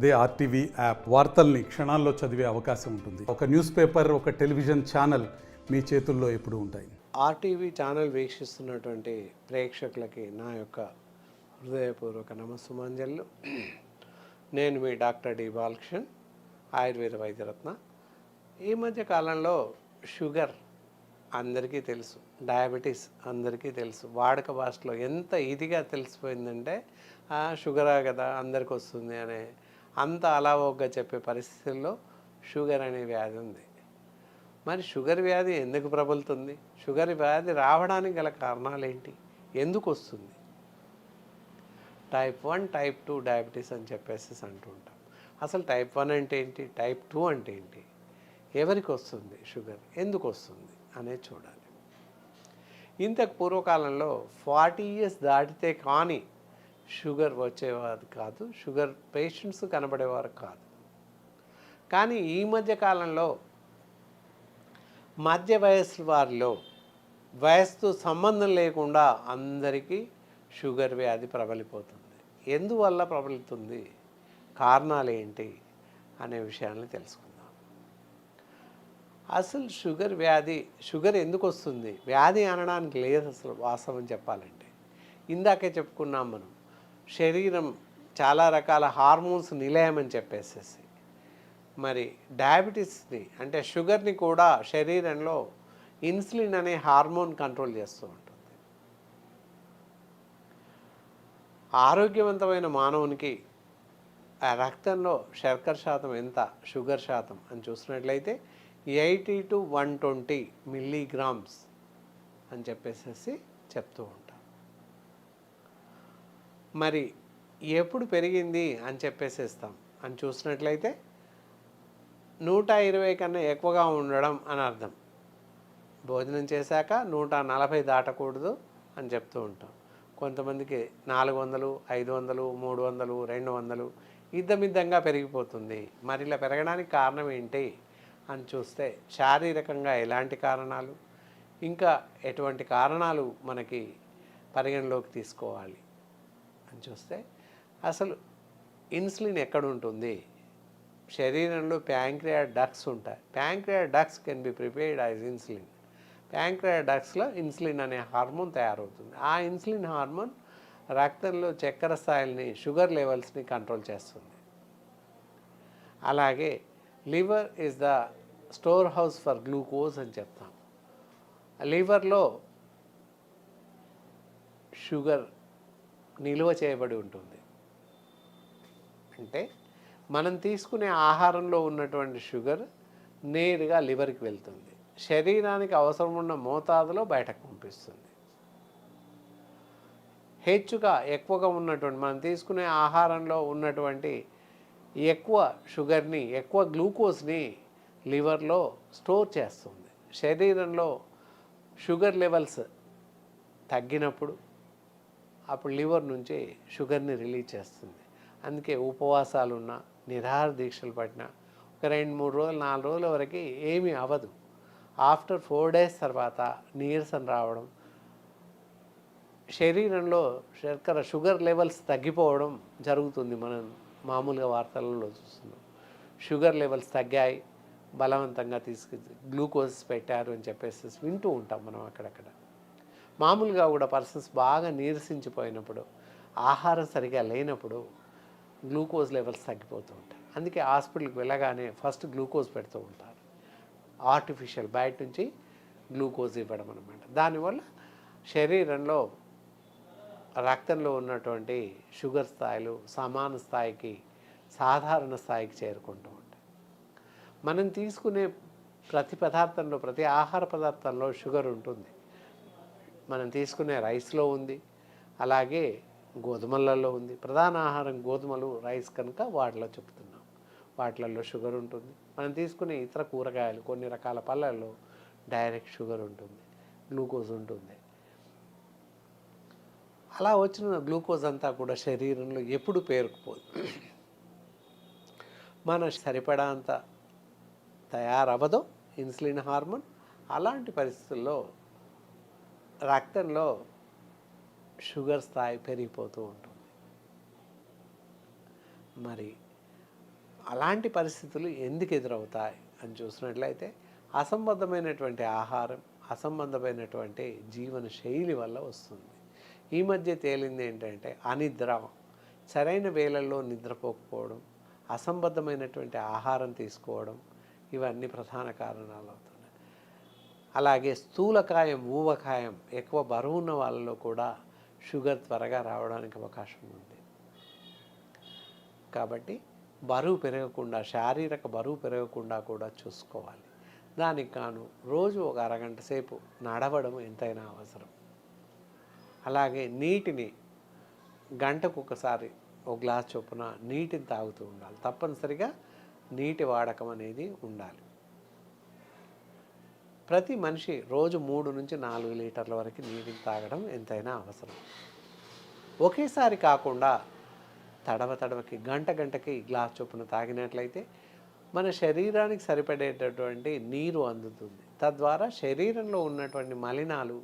అదే RTV app వార్తల్ని క్షణాల్లో చదివే అవకాశం ఉంటుంది. ఒక న్యూస్ పేపర్ ఒక టెలివిజన్ ఛానల్ మీ చేతుల్లో ఎప్పుడు ఉంటాయి. ఆర్టీవీ ఛానల్ వీక్షిస్తున్నటువంటి ప్రేక్షకులకి నా యొక్క హృదయపూర్వక నమస్సుమాంజలు. నేను మీ డాక్టర్ డి బాలకృష్ణన్ ఆయుర్వేద వైద్యరత్న. ఈ మధ్య కాలంలో షుగర్ అందరికీ తెలుసు డయాబెటీస్ అందరికీ తెలుసు. వాడక భాషలో ఎంత ఇదిగా తెలిసిపోయిందంటే "ఆ, షుగరా కదా అందరికి వస్తుంది అనే అంత అలావోగ్గా చెప్పే పరిస్థితుల్లో షుగర్ అనే వ్యాధి ఉంది. మరి షుగర్ వ్యాధి ఎందుకు ప్రబలుతుంది? షుగర్ వ్యాధి రావడానికి గల కారణాలు ఏంటి? ఎందుకు వస్తుంది? Type one type two diabetes అని చెప్పేసి అంటుంటాం అసలు టైప్ వన్ అంటే ఏంటి? టైప్ టూ అంటే ఏంటి? ఎవరికి వస్తుంది షుగర్? ఎందుకు వస్తుంది అనేది చూడాలి. ఇంతకు పూర్వకాలంలో ఫార్టీ ఇయర్స్ దాటితే కానీ షుగర్ వచ్చేవారు కాదు షుగర్ పేషెంట్స్ కనబడేవారు కాదు. కానీ ఈ మధ్య కాలంలో మధ్య వయస్సు వారిలో వయస్సుతో సంబంధం లేకుండా అందరికీ షుగర్ వ్యాధి ప్రబలిపోతుంది. ఎందువల్ల ప్రబలుతుంది? కారణాలు ఏంటి? అనే విషయాన్ని తెలుసుకుందాం. అసలు షుగర్ వ్యాధి షుగర్ ఎందుకు వస్తుంది? వ్యాధి అనడానికి లేదు అసలు వాస్తవం చెప్పాలంటే. ఇందాకే చెప్పుకున్నాం మనం. శరీరం చాలా రకాల హార్మోన్స్ నిలయమని చెప్పేసేసి. మరి డయాబెటీస్ని అంటే షుగర్ని కూడా శరీరంలో ఇన్సులిన్ అనే హార్మోన్ కంట్రోల్ చేస్తూ ఉంటుంది. ఆరోగ్యవంతమైన మానవునికి ఆ రక్తంలో శర్కర శాతం ఎంత? షుగర్ శాతం అని చూసినట్లయితే eighty to one twenty milligrams అని చెప్పేసేసి చెప్తూ ఉంటాం మరి ఎప్పుడు పెరిగింది అని చెప్పేసేస్తాం అని చూసినట్లయితే నూట ఇరవై కన్నా ఎక్కువగా ఉండడం అని అర్థం. భోజనం చేశాక నూట నలభై దాటకూడదు అని చెప్తూ ఉంటాం. కొంతమందికి నాలుగు వందలు ఐదు వందలు మూడు వందలు రెండు వందలు ఇద్దమిద్దంగా పెరిగిపోతుంది. మరి ఇలా పెరగడానికి కారణం ఏంటి అని చూస్తే శారీరకంగా ఎలాంటి కారణాలు? ఇంకా ఎటువంటి కారణాలు మనకి పరిగణలోకి తీసుకోవాలి? అని చూస్తే అసలు ఇన్సులిన్ ఎక్కడ ఉంటుంది? శరీరంలో ప్యాంక్రియా డక్స్ ఉంటాయి. Pancreas ducts can be prepared as insulin pancreas డక్స్లో insulin అనే హార్మోన్ తయారవుతుంది. ఆ ఇన్సులిన్ హార్మోన్ రక్తంలో చక్కెర స్థాయిల్ని షుగర్ లెవెల్స్ని కంట్రోల్ చేస్తుంది. అలాగే liver is the store house for glucose అని చెప్తాం. లివర్లో షుగర్ నిలువ చేయబడి ఉంటుంది. అంటే మనం తీసుకునే ఆహారంలో ఉన్నటువంటి షుగర్ నేరుగా లివర్కి వెళ్తుంది. శరీరానికి అవసరం ఉన్న మోతాదులో బయటకు పంపిస్తుంది. హెచ్చుగా ఎక్కువగా ఉన్నటువంటి మనం తీసుకునే ఆహారంలో ఉన్నటువంటి ఎక్కువ షుగర్ని ఎక్కువ గ్లూకోజ్ని లివర్లో స్టోర్ చేస్తుంది. శరీరంలో షుగర్ లెవెల్స్ తగ్గినప్పుడు అప్పుడు లివర్ నుంచి షుగర్ని రిలీజ్ చేస్తుంది. అందుకే ఉపవాసాలు ఉన్న నిరాహార దీక్షలు పట్టిన ఒక రెండు మూడు రోజులు నాలుగు రోజుల వరకు ఏమీ అవ్వదు. ఆఫ్టర్ ఫోర్ డేస్ తర్వాత నీరసం రావడం శరీరంలో శర్కర షుగర్ లెవెల్స్ తగ్గిపోవడం జరుగుతుంది మనం మామూలుగా వార్తలలో చూస్తున్నాం. షుగర్ లెవెల్స్ తగ్గాయి బలవంతంగా తీసుకు గ్లూకోజ్ పెట్టారు అని చెప్పేసి వింటూ ఉంటాం మనం అక్కడక్కడ. మామూలుగా కూడా పర్సన్స్ బాగా నీరసించిపోయినప్పుడు ఆహారం సరిగా లేనప్పుడు గ్లూకోజ్ లెవెల్స్ తగ్గిపోతూ ఉంటాయి. అందుకే హాస్పిటల్కి వెళ్ళగానే ఫస్ట్ గ్లూకోజ్ పెడుతూ ఉంటారు. ఆర్టిఫిషియల్ బయట నుంచి గ్లూకోజ్ ఇవ్వడం అనమాట దానివల్ల శరీరంలో రక్తంలో ఉన్నటువంటి షుగర్ స్థాయిలు సమాన స్థాయికి సాధారణ స్థాయికి చేరుకుంటూ ఉంటాయి. మనం తీసుకునే ప్రతి పదార్థంలో ప్రతి ఆహార పదార్థంలో షుగర్ ఉంటుంది. మనం తీసుకునే రైస్లో ఉంది. అలాగే గోధుమలలో ఉంది. ప్రధాన ఆహారం గోధుమలు రైస్ కనుక వాటిలో చెప్తున్నాం. వాటిలలో షుగర్ ఉంటుంది. మనం తీసుకునే ఇతర కూరగాయలు కొన్ని రకాల పళ్ళల్లో డైరెక్ట్ షుగర్ ఉంటుంది. గ్లూకోజ్ ఉంటుంది. అలా వచ్చిన గ్లూకోజ్ అంతా కూడా శరీరంలో ఎప్పుడు పేరుకుపోదు. మన సరిపడా అంత తయారవ్వదో. ఇన్సులిన్ హార్మోన్ అలాంటి పరిస్థితుల్లో రక్తంలో షుగర్ స్థాయి పెరిగిపోతూ ఉంటుంది. మరి అలాంటి పరిస్థితులు ఎందుకు ఎదురవుతాయి అని చూసినట్లయితే అసంబద్ధమైనటువంటి ఆహారం అసంబద్ధమైనటువంటి జీవన శైలి వల్ల వస్తుంది. ఈ మధ్య తేలింది ఏంటంటే అనిద్ర సరైన వేళల్లో నిద్రపోకపోవడం అసంబద్ధమైనటువంటి ఆహారం తీసుకోవడం ఇవన్నీ ప్రధాన కారణాలు అవుతాయి. అలాగే స్థూలకాయం ఊవకాయం ఎక్కువ బరువు ఉన్న వాళ్ళలో కూడా షుగర్ త్వరగా రావడానికి అవకాశం ఉంది. కాబట్టి బరువు పెరగకుండా శారీరక బరువు పెరగకుండా కూడా చూసుకోవాలి. దానికి కాను రోజు ఒక అరగంట సేపు నడవడం ఎంతైనా అవసరం. అలాగే నీటిని గంటకు ఒకసారి ఒక గ్లాస్ చొప్పున నీటిని తాగుతూ ఉండాలి. తప్పనిసరిగా నీటి వాడకం అనేది ఉండాలి. ప్రతి మనిషి రోజు మూడు నుంచి నాలుగు లీటర్ల వరకు నీటిని తాగడం ఎంతైనా అవసరం. ఒకేసారి కాకుండా తడవ తడవకి గంట గంటకి గ్లాస్ చొప్పున తాగినట్లయితే మన శరీరానికి సరిపడేటటువంటి నీరు అందుతుంది. తద్వారా శరీరంలో ఉన్నటువంటి మలినాలు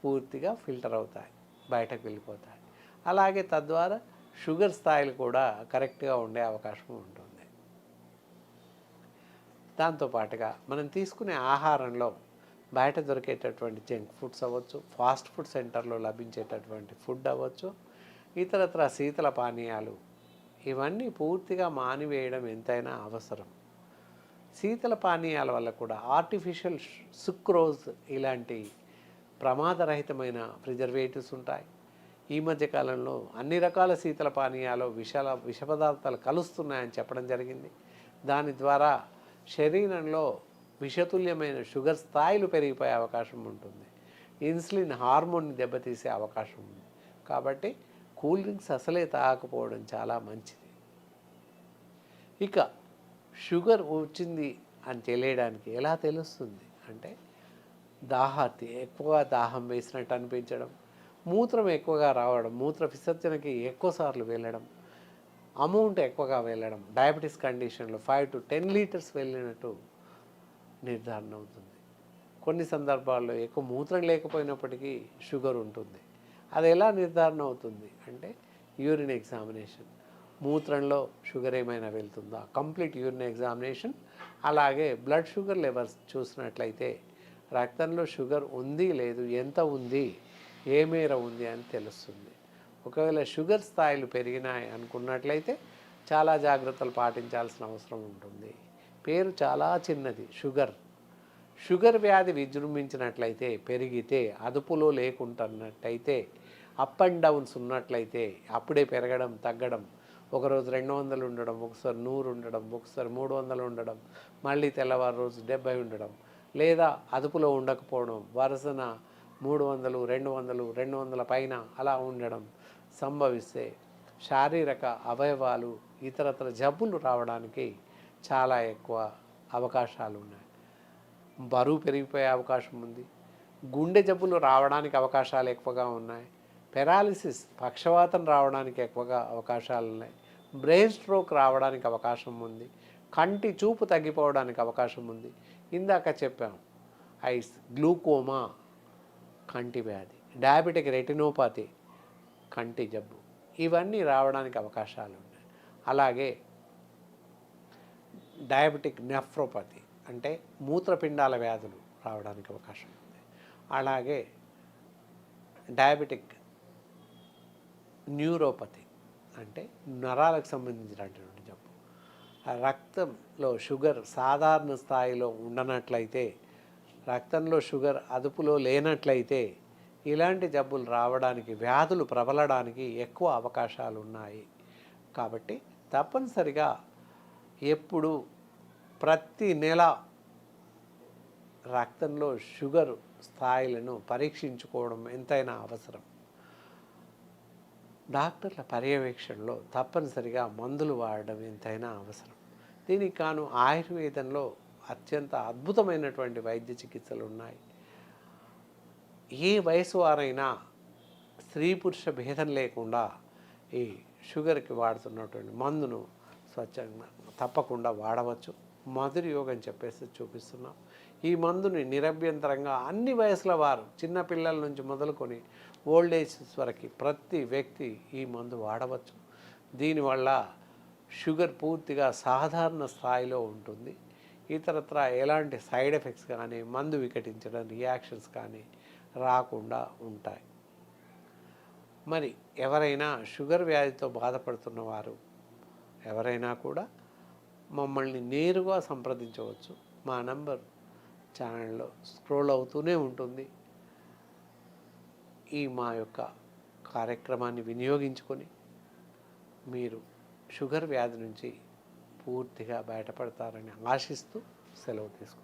పూర్తిగా ఫిల్టర్ అవుతాయి బయటకు వెళ్ళిపోతాయి. అలాగే తద్వారా షుగర్ స్థాయిలు కూడా కరెక్ట్గా ఉండే అవకాశం ఉంటుంది. దాంతోపాటుగా మనం తీసుకునే ఆహారంలో బయట దొరికేటటువంటి జంక్ ఫుడ్స్ అవ్వచ్చు ఫాస్ట్ ఫుడ్ సెంటర్లో లభించేటటువంటి ఫుడ్ అవ్వచ్చు ఇతరత్ర శీతల పానీయాలు ఇవన్నీ పూర్తిగా మానివేయడం ఎంతైనా అవసరం. శీతల పానీయాల వల్ల కూడా ఆర్టిఫిషియల్ సుక్రోజ్ ఇలాంటి ప్రమాదరహితమైన ప్రిజర్వేటివ్స్ ఉంటాయి. ఈ మధ్య కాలంలో అన్ని రకాల శీతల పానీయాలు విషాల విష పదార్థాలు కలుస్తున్నాయని చెప్పడం జరిగింది. దాని ద్వారా శరీరంలో విషతుల్యమైన షుగర్ స్థాయిలు పెరిగిపోయే అవకాశం ఉంటుంది. ఇన్సులిన్ హార్మోన్ని దెబ్బతీసే అవకాశం ఉంది. కాబట్టి కూల్ డ్రింక్స్ అసలే తాగకపోవడం చాలా మంచిది. ఇక షుగర్ వచ్చింది అని తెలియడానికి ఎలా తెలుస్తుంది? అంటే దాహార్తి ఎక్కువగా దాహం వేసినట్టు అనిపించడం మూత్రం ఎక్కువగా రావడం మూత్ర విసర్జనకి ఎక్కువసార్లు వెళ్ళడం అమౌంట్ ఎక్కువగా వెళ్ళడం డయాబెటీస్ కండిషన్లో ఫైవ్ టు టెన్ లీటర్స్ వెళ్ళినట్టు నిర్ధారణ అవుతుంది. కొన్ని సందర్భాల్లో ఎక్కువ మూత్రం లేకపోయినప్పటికీ షుగర్ ఉంటుంది. అది ఎలా నిర్ధారణ అవుతుంది అంటే యూరిన్ ఎగ్జామినేషన్. మూత్రంలో షుగర్ ఏమైనా వెళ్తుందా? కంప్లీట్ యూరిన్ ఎగ్జామినేషన్ అలాగే బ్లడ్ షుగర్ లెవెల్స్ చూసినట్లయితే రక్తంలో షుగర్ ఉంది లేదు ఎంత ఉంది ఏ మేర ఉంది అని తెలుస్తుంది. ఒకవేళ షుగర్ స్థాయిలు పెరిగినాయి అనుకున్నట్లయితే చాలా జాగ్రత్తలు పాటించాల్సిన అవసరం ఉంటుంది. పేరు చాలా చిన్నది షుగర్. షుగర్ వ్యాధి విజృంభించినట్లయితే పెరిగితే అదుపులో లేకుంటున్నట్టయితే అప్ అండ్ డౌన్స్ ఉన్నట్లయితే అప్పుడే పెరగడం తగ్గడం ఒకరోజు రెండు వందలు ఉండడం ఒకసారి నూరు ఉండడం ఒకసారి మూడు వందలు ఉండడం మళ్ళీ తెల్లవారు రోజు డెబ్బై ఉండడం లేదా అదుపులో ఉండకపోవడం వరుసన మూడు వందలు రెండు వందలు రెండు వందల పైన అలా ఉండడం సంభవిస్తే శారీరక అవయవాలు ఇతరత్ర జబ్బులు రావడానికి చాలా ఎక్కువ అవకాశాలు ఉన్నాయి. బరువు పెరిగిపోయే అవకాశం ఉంది. గుండె జబ్బులు రావడానికి అవకాశాలు ఎక్కువగా ఉన్నాయి. పెరాలిసిస్ పక్షవాతం రావడానికి ఎక్కువగా అవకాశాలు ఉన్నాయి. బ్రెయిన్ స్ట్రోక్ రావడానికి అవకాశం ఉంది. కంటి చూపు తగ్గిపోవడానికి అవకాశం ఉంది. ఇందాక చెప్పాం ఐస్ గ్లూకోమా కంటి వ్యాధి డయాబెటిక్ రెటినోపతి కంటి జబ్బు. ఇవన్నీ రావడానికి అవకాశాలు ఉన్నాయి అలాగే డయాబెటిక్ నెఫ్రోపతి అంటే మూత్రపిండాల వ్యాధులు రావడానికి అవకాశం ఉంది. అలాగే డయాబెటిక్ న్యూరోపతి అంటే నరాలకు సంబంధించినటువంటి జబ్బు. రక్తంలో షుగర్ సాధారణ స్థాయిలో ఉండనట్లయితే రక్తంలో షుగర్ అదుపులో లేనట్లయితే ఇలాంటి జబ్బులు రావడానికి వ్యాధులు ప్రబలడానికి ఎక్కువ అవకాశాలు ఉన్నాయి కాబట్టి తప్పనిసరిగా ఎప్పుడు ప్రతి నెల రక్తంలో షుగర్ స్థాయిలను పరీక్షించుకోవడం ఎంతైనా అవసరం. డాక్టర్ల పర్యవేక్షణలో తప్పనిసరిగా మందులు వాడడం ఎంతైనా అవసరం. దీనికి కాను ఆయుర్వేదంలో అత్యంత అద్భుతమైనటువంటి వైద్య చికిత్సలు ఉన్నాయి ఏ వయసు వారైనా స్త్రీ పురుష భేదం లేకుండా ఈ షుగర్కి వాడుతున్నటువంటి మందును స్వచ్ఛంగా తప్పకుండా వాడవచ్చు. మధుర యోగం చెప్పేసి చూపిస్తున్నాం. ఈ మందుని నిరభ్యంతరంగా అన్ని వయసుల వారు చిన్నపిల్లల నుంచి మొదలుకొని ఓల్డ్ ఏజ్ వరకు ప్రతి వ్యక్తి ఈ మందు వాడవచ్చు. దీనివల్ల షుగర్ పూర్తిగా సాధారణ స్థాయిలో ఉంటుంది. ఇతరత్ర ఎలాంటి సైడ్ ఎఫెక్ట్స్ కానీ మందు వికటించడం రియాక్షన్స్ కానీ రాకుండా ఉంటాయి. మరి ఎవరైనా షుగర్ వ్యాధితో బాధపడుతున్న వారు ఎవరైనా కూడా మమ్మల్ని నేరుగా సంప్రదించవచ్చు. మా నంబర్ ఛానల్లో స్క్రోల్ అవుతూనే ఉంటుంది. ఈ మా యొక్క కార్యక్రమాన్ని వినియోగించుకొని మీరు షుగర్ వ్యాధి నుంచి పూర్తిగా బయటపడతారని ఆశిస్తూ సెలవు తీసుకుంటారు